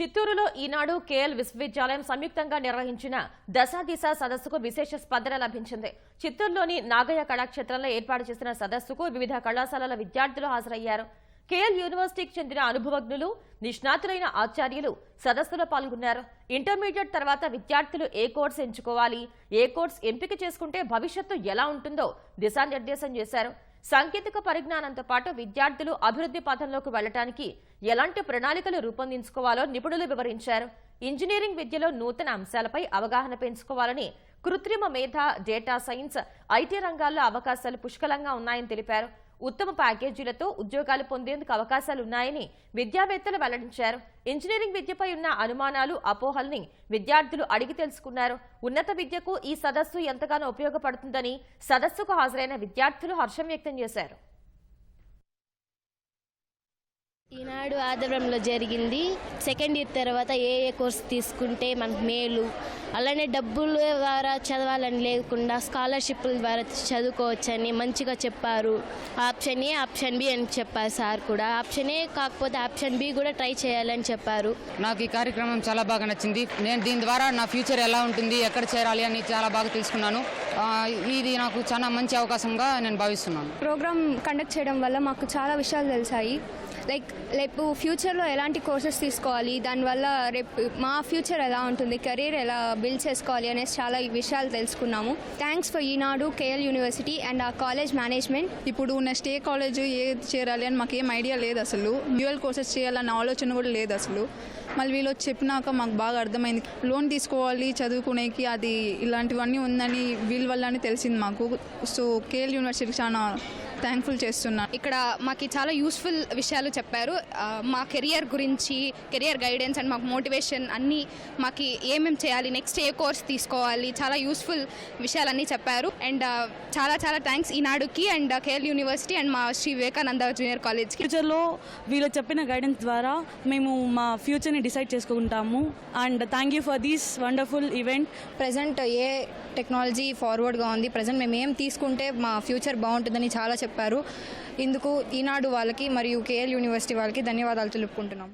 చిత్తూరులో ఈనాడు కేఎల్ విశ్వవిద్యాలయం సంయుక్తంగా నిర్వహించిన దశాదిశ సదస్సుకు విశేష స్పందన లభించింది. చిత్తూరులోని నాగయ్య కళాక్షేత్రంలో ఏర్పాటు చేసిన సదస్సుకు వివిధ కళాశాలల విద్యార్థులు హాజరయ్యారు. కేఎల్ యూనివర్సిటీకి చెందిన అనుభవజ్ఞులు నిష్ణాతులైన ఆచార్యులు సదస్సులో పాల్గొన్నారు. ఇంటర్మీడియట్ తర్వాత విద్యార్థులు ఏ కోర్స్ ఎంచుకోవాలి ఏ కోర్స్ ఎంపిక చేసుకుంటే భవిష్యత్తు ఎలా ఉంటుందో దిశానిర్దేశం చేశారు. సాంకేతిక పరిజ్ఞానంతో పాటు విద్యార్థులు అభివృద్ధి పథంలోకి వెళ్ళడానికి ఎలాంటి ప్రణాళికలు రూపొందించుకోవాలో నిపుణులు వివరించారు. ఇంజనీరింగ్ విద్యలో నూతన అంశాలపై అవగాహన పెంచుకోవాలని కృత్రిమ మేధ డేటా సైన్స్ ఐటీ రంగాల్లో అవకాశాలు పుష్కలంగా ఉన్నాయని తెలిపారు. ఉత్తమ ప్యాకేజీలతో ఉద్యోగాలు పొందేందుకు అవకాశాలున్నాయని విద్యావేత్తలు వెల్లడించారు. ఇంజనీరింగ్ విద్యపై ఉన్న అనుమానాలు అపోహల్ని విద్యార్థులు అడిగి తెలుసుకున్నారు. ఉన్నత విద్యకు ఈ సదస్సు ఎంతగానో ఉపయోగపడుతుందని సదస్సుకు హాజరైన విద్యార్థులు హర్షం వ్యక్తం చేశారు. ఈనాడు ఆదివారంలో జరిగింది. సెకండ్ ఇయర్ తర్వాత ఏ ఏ కోర్స్ తీసుకుంటే మనకు మేలు. అలానే డబ్బుల ద్వారా చదవాలని లేకుండా స్కాలర్షిప్ల ద్వారా చదువుకోవచ్చని మంచిగా చెప్పారు. ఆప్షన్ ఏ ఆప్షన్ బి అని చెప్పారు సార్ కూడా. ఆప్షన్ ఏ కాకపోతే ఆప్షన్ బి కూడా ట్రై చేయాలని చెప్పారు. నాకు ఈ కార్యక్రమం చాలా బాగా నచ్చింది. నేను దీని ద్వారా నా ఫ్యూచర్ ఎలా ఉంటుంది ఎక్కడ చేరాలి అని చాలా బాగా తెలుసుకున్నాను. ఇది నాకు చాలా మంచి అవకాశంగా నేను భావిస్తున్నాను. ప్రోగ్రామ్ కండక్ట్ చేయడం వల్ల మాకు చాలా విషయాలు తెలిసాయి. లైక్ రేపు ఫ్యూచర్లో ఎలాంటి కోర్సెస్ తీసుకోవాలి? దానివల్ల రేపు మా ఫ్యూచర్ ఎలా ఉంటుంది? కెరీర్ ఎలా బిల్డ్ చేసుకోవాలి? అనేసి చాలా విషయాలు తెలుసుకున్నాము. Thanks for Eenadu KL university and ఆ కాలేజ్ మేనేజ్మెంట్. ఇప్పుడు నెక్స్ట్ ఏ కాలేజ్ ఏది చేరాలి అని మాకు ఏం ఐడియా లేదు అసలు. డ్యూయల్ కోర్సెస్ చేయాలన్న ఆలోచన కూడా లేదు అసలు. మళ్ళీ వీళ్ళు చెప్పినాక మాకు బాగా అర్థమైంది. లోన్ తీసుకోవాలి చదువుకునేకి అది ఇలాంటివన్నీ ఉందని వీళ్ళ వల్లనే తెలిసింది మాకు. సో కేఎల్ యూనివర్సిటీకి చాలా థ్యాంక్ఫుల్ చేస్తున్నాను ఇక్కడ మాకు చాలా యూస్ఫుల్ విషయాలు చెప్పారు. మా కెరియర్ గురించి కెరియర్ గైడెన్స్ అండ్ మాకు మోటివేషన్ అన్నీ మాకు ఏమేమి చేయాలి నెక్స్ట్ ఏ కోర్స్ తీసుకోవాలి చాలా యూస్ఫుల్ విషయాలన్నీ చెప్పారు. అండ్ చాలా చాలా థ్యాంక్స్ ఈనాడుకి అండ్ కేఎల్ యూనివర్సిటీ అండ్ మా శ్రీ వివేకానంద జూనియర్ కాలేజ్కి ఫ్యూచర్లో వీళ్ళు చెప్పిన గైడెన్స్ ద్వారా మేము మా ఫ్యూచర్ని డిసైడ్ చేసుకుంటాము. And thank you for these wonderful event present a technology ఫార్వర్డ్గా ఉంది. ప్రజెంట్ మేము ఏం తీసుకుంటే మా ఫ్యూచర్ బాగుంటుందని చాలా చెప్పారు. ఇందుకు ఈనాడు వాళ్ళకి మరియు కేఎల్ యూనివర్సిటీ వాళ్ళకి ధన్యవాదాలు తెలుపుకుంటున్నాం.